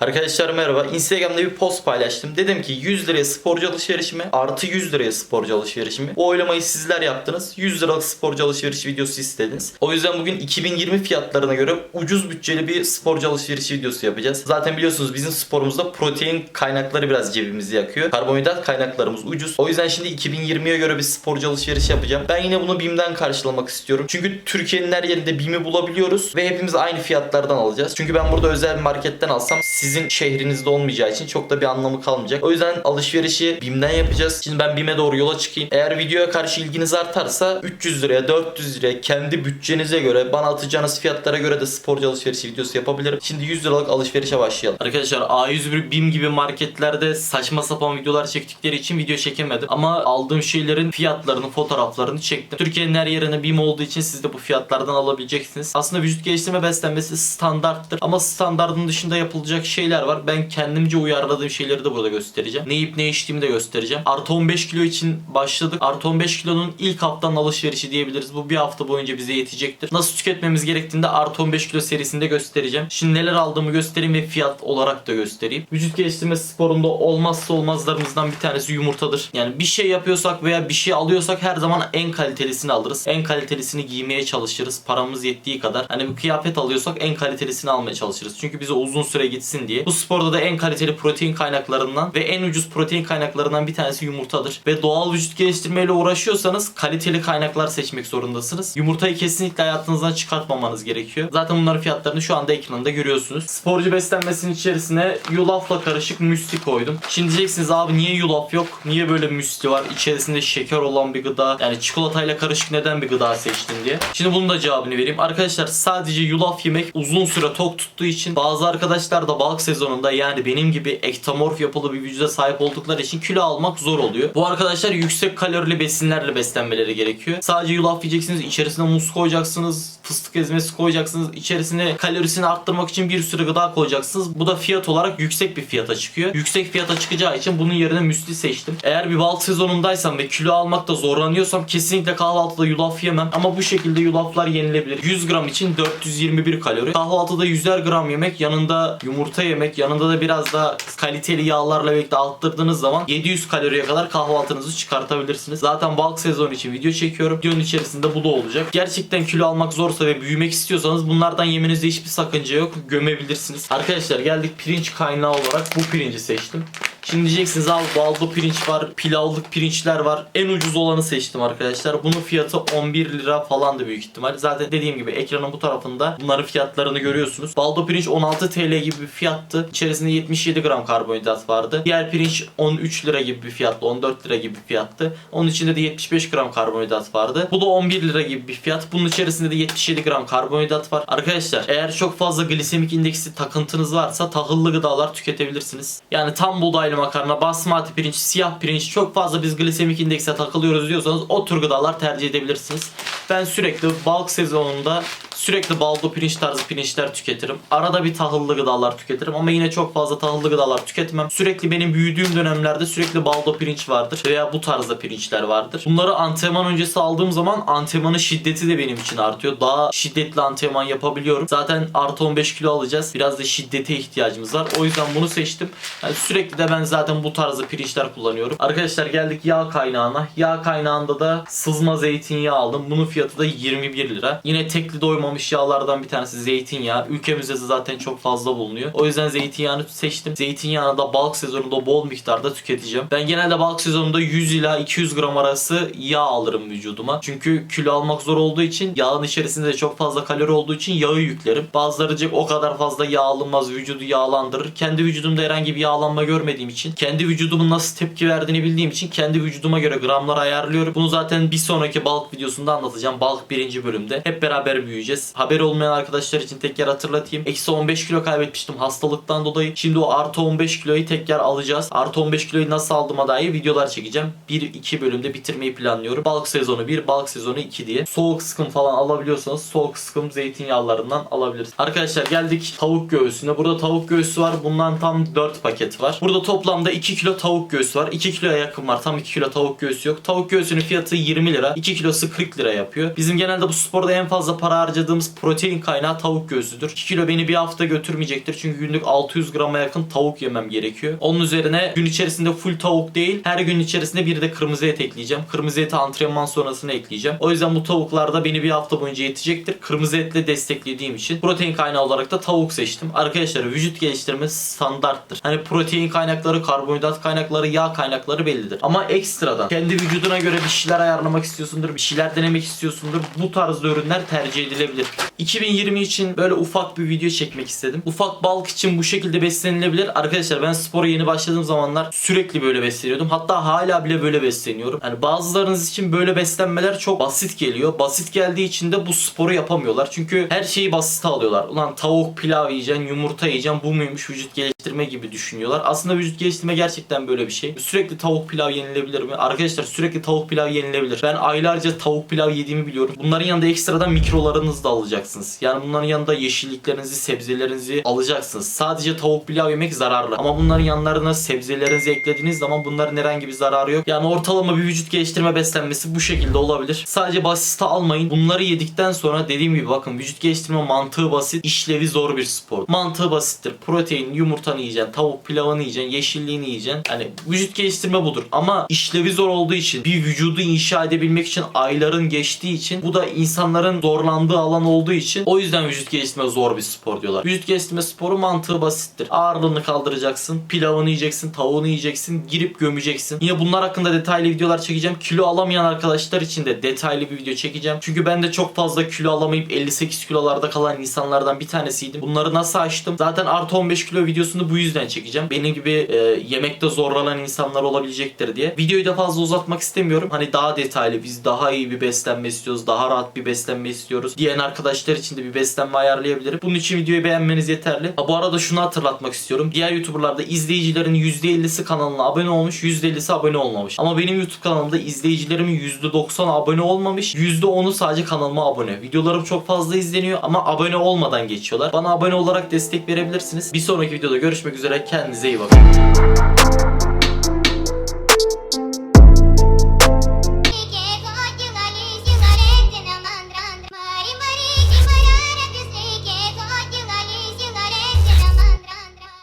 Arkadaşlar merhaba. Instagram'da bir post paylaştım. Dedim ki 100 liraya sporcu alışverişi mi artı 100 liraya sporcu alışverişi mi? Bu oylamayı sizler yaptınız. 100 liralık sporcu alışveriş videosu istediniz. O yüzden bugün 2020 fiyatlarına göre ucuz bütçeli bir sporcu alışverişi videosu yapacağız. Zaten biliyorsunuz bizim sporumuzda protein kaynakları biraz cebimizi yakıyor. Karbonhidrat kaynaklarımız ucuz. O yüzden şimdi 2020'ye göre bir sporcu alışverişi yapacağım. Ben yine bunu BİM'den karşılamak istiyorum. Çünkü Türkiye'nin her yerinde BİM'i bulabiliyoruz ve hepimiz aynı fiyatlardan alacağız. Çünkü ben burada özel bir marketten alsam sizin şehrinizde olmayacağı için çok da bir anlamı kalmayacak. O yüzden alışverişi BİM'den yapacağız. Şimdi ben BİM'e doğru yola çıkayım. Eğer videoya karşı ilginiz artarsa 300 liraya 400 liraya kendi bütçenize göre bana atacağınız fiyatlara göre de sporcu alışverişi videosu yapabilirim. Şimdi 100 liralık alışverişe başlayalım. Arkadaşlar A101 BİM gibi marketlerde saçma sapan videolar çektikleri için video çekemedim. Ama aldığım şeylerin fiyatlarını, fotoğraflarını çektim. Türkiye'nin her yerine BİM olduğu için siz de bu fiyatlardan alabileceksiniz. Aslında vücut geliştirme beslenmesi standarttır. Ama standartın dışında yapılacak şeyler var. Ben kendimce uyarladığım şeyleri de burada göstereceğim. Ne yiyip ne içtiğimi de göstereceğim. Artı 15 kilo için başladık. Artı 15 kilonun ilk haftanın alışverişi diyebiliriz. Bu bir hafta boyunca bize yetecektir. Nasıl tüketmemiz gerektiğini de artı 15 kilo serisinde göstereceğim. Şimdi neler aldığımı göstereyim ve fiyat olarak da göstereyim. Vücut geliştirme sporunda olmazsa olmazlarımızdan bir tanesi yumurtadır. Yani bir şey yapıyorsak veya bir şey alıyorsak her zaman en kalitelisini alırız. En kalitelisini giymeye çalışırız. Paramız yettiği kadar. Hani bir kıyafet alıyorsak en kalitelisini almaya çalışırız. Çünkü bize uzun süre gitsin diye. Bu sporda da en kaliteli protein kaynaklarından ve en ucuz protein kaynaklarından bir tanesi yumurtadır. Ve doğal vücut geliştirmeyle uğraşıyorsanız kaliteli kaynaklar seçmek zorundasınız. Yumurtayı kesinlikle hayatınızdan çıkartmamanız gerekiyor. Zaten bunların fiyatlarını şu anda ekranda görüyorsunuz. Sporcu beslenmesinin içerisine yulafla karışık müsli koydum. Şimdi diyeceksiniz abi niye yulaf yok? Niye böyle müsli var? İçerisinde şeker olan bir gıda. Yani çikolatayla karışık neden bir gıda seçtin diye. Şimdi bunun da cevabını vereyim. Arkadaşlar sadece yulaf yemek uzun süre tok tuttuğu için bazı arkadaşlar da balık sezonunda yani benim gibi ektomorf yapılı bir vücuda sahip oldukları için kilo almak zor oluyor. Bu arkadaşlar yüksek kalorili besinlerle beslenmeleri gerekiyor. Sadece yulaf yiyeceksiniz. içerisine muz koyacaksınız. Fıstık ezmesi koyacaksınız. içerisine kalorisini arttırmak için bir sürü gıda koyacaksınız. Bu da fiyat olarak yüksek bir fiyata çıkıyor. Yüksek fiyata çıkacağı için bunun yerine müsli seçtim. Eğer bir balık sezonundaysam ve kilo almakta zorlanıyorsam kesinlikle kahvaltıda yulaf yemem. Ama bu şekilde yulaflar yenilebilir. 100 gram için 421 kalori. Kahvaltıda 100'er gram yemek, yanında yumurta yemek, yanında da biraz da kaliteli yağlarla birlikte arttırdığınız zaman 700 kaloriye kadar kahvaltınızı çıkartabilirsiniz. Zaten balık sezonu için video çekiyorum. Videonun içerisinde bu da olacak. Gerçekten kilo almak zorsa ve büyümek istiyorsanız bunlardan yemenizde hiçbir sakınca yok. Gömebilirsiniz. Arkadaşlar geldik pirinç kaynağı olarak bu pirinci seçtim. Şimdi diyeceksiniz abi baldo pirinç var, pilavlık pirinçler var. En ucuz olanı seçtim arkadaşlar. Bunun fiyatı 11 lira falan da büyük ihtimal. Zaten dediğim gibi ekranın bu tarafında bunların fiyatlarını görüyorsunuz. Baldo pirinç 16 TL gibi bir fiyattı. İçerisinde 77 gram karbonhidrat vardı. Diğer pirinç 13 lira gibi bir fiyattı. 14 lira gibi bir fiyattı. Onun içinde de 75 gram karbonhidrat vardı. Bu da 11 lira gibi bir fiyat. Bunun içerisinde de 77 gram karbonhidrat var. Arkadaşlar eğer çok fazla glisemik indeksi takıntınız varsa tahıllı gıdalar tüketebilirsiniz. Yani tam buğdaylı makarna, basmati pirinç, siyah pirinç çok fazla biz glisemik indekse takılıyoruz diyorsanız o tür gıdalar tercih edebilirsiniz. Ben sürekli balık sezonunda sürekli baldo pirinç tarzı pirinçler tüketirim. Arada bir tahıllı gıdalar tüketirim ama yine çok fazla tahıllı gıdalar tüketmem. Sürekli benim büyüdüğüm dönemlerde sürekli baldo pirinç vardır veya bu tarzda pirinçler vardır. Bunları antrenman öncesi aldığım zaman antrenmanın şiddeti de benim için artıyor. Daha şiddetli antrenman yapabiliyorum. Zaten artı 15 kilo alacağız. Biraz da şiddete ihtiyacımız var. O yüzden bunu seçtim. Yani sürekli de ben zaten bu tarzda pirinçler kullanıyorum. Arkadaşlar geldik yağ kaynağına. Yağ kaynağında da sızma zeytinyağı aldım. Bunun fiyatı da 21 lira. Yine tekli doymamış yağlardan bir tanesi zeytinyağı. Ülkemizde de zaten çok fazla bulunuyor. O yüzden zeytinyağını seçtim. Zeytinyağını da balık sezonunda bol miktarda tüketeceğim. Ben genelde balık sezonunda 100 ila 200 gram arası yağ alırım vücuduma. Çünkü kilo almak zor olduğu için yağın içerisinde de çok fazla kalori olduğu için yağı yüklerim. Bazıları diyecek o kadar fazla yağ alınmaz vücudu yağlandırır. Kendi vücudumda herhangi bir yağlanma görmediğim için kendi vücudumun nasıl tepki verdiğini bildiğim için kendi vücuduma göre gramlar ayarlıyorum. Bunu zaten bir sonraki balık videosunda anlatacağım. Balık birinci bölümde. Hep beraber büyüyeceğiz. Haberi olmayan arkadaşlar için tekrar hatırlatayım. Eksi 15 kilo kaybetmiştim hastalıktan dolayı. Şimdi o artı 15 kiloyu tekrar alacağız. Artı 15 kiloyu nasıl aldığıma dair videolar çekeceğim. 1-2 bölümde bitirmeyi planlıyorum. Balık sezonu 1, balık sezonu 2 diye. Soğuk sıkım falan alabiliyorsanız soğuk sıkım zeytinyağlarından alabilirsiniz. Arkadaşlar geldik tavuk göğsüne. Burada tavuk göğsü var. Bundan tam 4 paket var. Burada toplamda 2 kilo tavuk göğsü var. 2 kiloya yakın var. Tam 2 kilo tavuk göğsü yok. Tavuk göğsünün fiyatı 20 lira. 2 kilosu 40 lira yapıyor. Bizim genelde bu sporda en fazla para harcadığımız başladığımız protein kaynağı tavuk göğsüdür. 2 kilo beni bir hafta götürmeyecektir. Çünkü günlük 600 grama yakın tavuk yemem gerekiyor. Onun üzerine gün içerisinde full tavuk değil her gün içerisinde bir de kırmızı et ekleyeceğim. Kırmızı eti antrenman sonrasına ekleyeceğim. O yüzden bu tavuklar da beni bir hafta boyunca yetecektir. Kırmızı etle desteklediğim için protein kaynağı olarak da tavuk seçtim. Arkadaşlar vücut geliştirme standarttır. Hani protein kaynakları, karbonhidrat kaynakları, yağ kaynakları bellidir. Ama ekstradan kendi vücuduna göre bir şeyler ayarlamak istiyorsundur, bir şeyler denemek istiyorsundur. Bu tarzda ürünler tercih edilebilir. 2020 için böyle ufak bir video çekmek istedim. Ufak balık için bu şekilde beslenilebilir. Arkadaşlar ben spora yeni başladığım zamanlar sürekli böyle besleniyordum. Hatta hala bile böyle besleniyorum. Yani bazılarınız için böyle beslenmeler çok basit geliyor. Basit geldiği için de bu sporu yapamıyorlar. Çünkü her şeyi basit alıyorlar. Ulan tavuk pilav yiyeceksin, yumurta yiyeceksin. Bu muymuş vücut geliştirme gibi düşünüyorlar. Aslında vücut geliştirme gerçekten böyle bir şey. Sürekli tavuk pilav yenilebilir mi? Arkadaşlar sürekli tavuk pilav yenilebilir. Ben aylarca tavuk pilav yediğimi biliyorum. Bunların yanında ekstradan mikrolarınızı da alacaksınız. Yani bunların yanında yeşilliklerinizi, sebzelerinizi alacaksınız. Sadece tavuk pilav yemek zararlı. Ama bunların yanlarına sebzelerinizi eklediğiniz zaman bunların herhangi bir zararı yok. Yani ortalama bir vücut geliştirme beslenmesi bu şekilde olabilir. Sadece basite almayın. Bunları yedikten sonra dediğim gibi bakın vücut geliştirme mantığı basit, işlevi zor bir spor. Mantığı basittir. Protein, yumurtanı yiyeceksin, tavuk pilavını yiyeceksin, yeşilliğini yiyeceksin. Hani vücut geliştirme budur. Ama işlevi zor olduğu için bir vücudu inşa edebilmek için ayların geçtiği için bu da insanların zorlandığı alan olduğu için o yüzden vücut geliştirme zor bir spor diyorlar. Vücut geliştirme sporu mantığı basittir. Ağırlığını kaldıracaksın, pilavını yiyeceksin, tavuğunu yiyeceksin, girip gömeceksin. Yine bunlar hakkında detaylı videolar çekeceğim. Kilo alamayan arkadaşlar için de detaylı bir video çekeceğim. Çünkü ben de çok fazla kilo alamayıp 58 kilolarda kalan insanlardan bir tanesiydim. Bunları nasıl aştım? Zaten artı 15 kilo videosunu bu yüzden çekeceğim. Benim gibi e, yemekte zorlanan insanlar olabilecektir diye. Videoyu da fazla uzatmak istemiyorum. Hani daha detaylı biz daha iyi bir beslenme istiyoruz. Daha rahat bir beslenme istiyoruz. Diyen arkadaşlar için de bir beslenme ayarlayabilirim. Bunun için videoyu beğenmeniz yeterli. Ha, bu arada şunu hatırlatmak istiyorum. Diğer YouTuber'larda izleyicilerin %50'si kanalına abone olmuş, %50'si abone olmamış. Ama benim YouTube kanalımda izleyicilerimin %90 abone olmamış, %10'u sadece kanalıma abone. Videolarım çok fazla izleniyor ama abone olmadan geçiyorlar. Bana abone olarak destek verebilirsiniz. Bir sonraki videoda görüşmek üzere. Kendinize iyi bakın.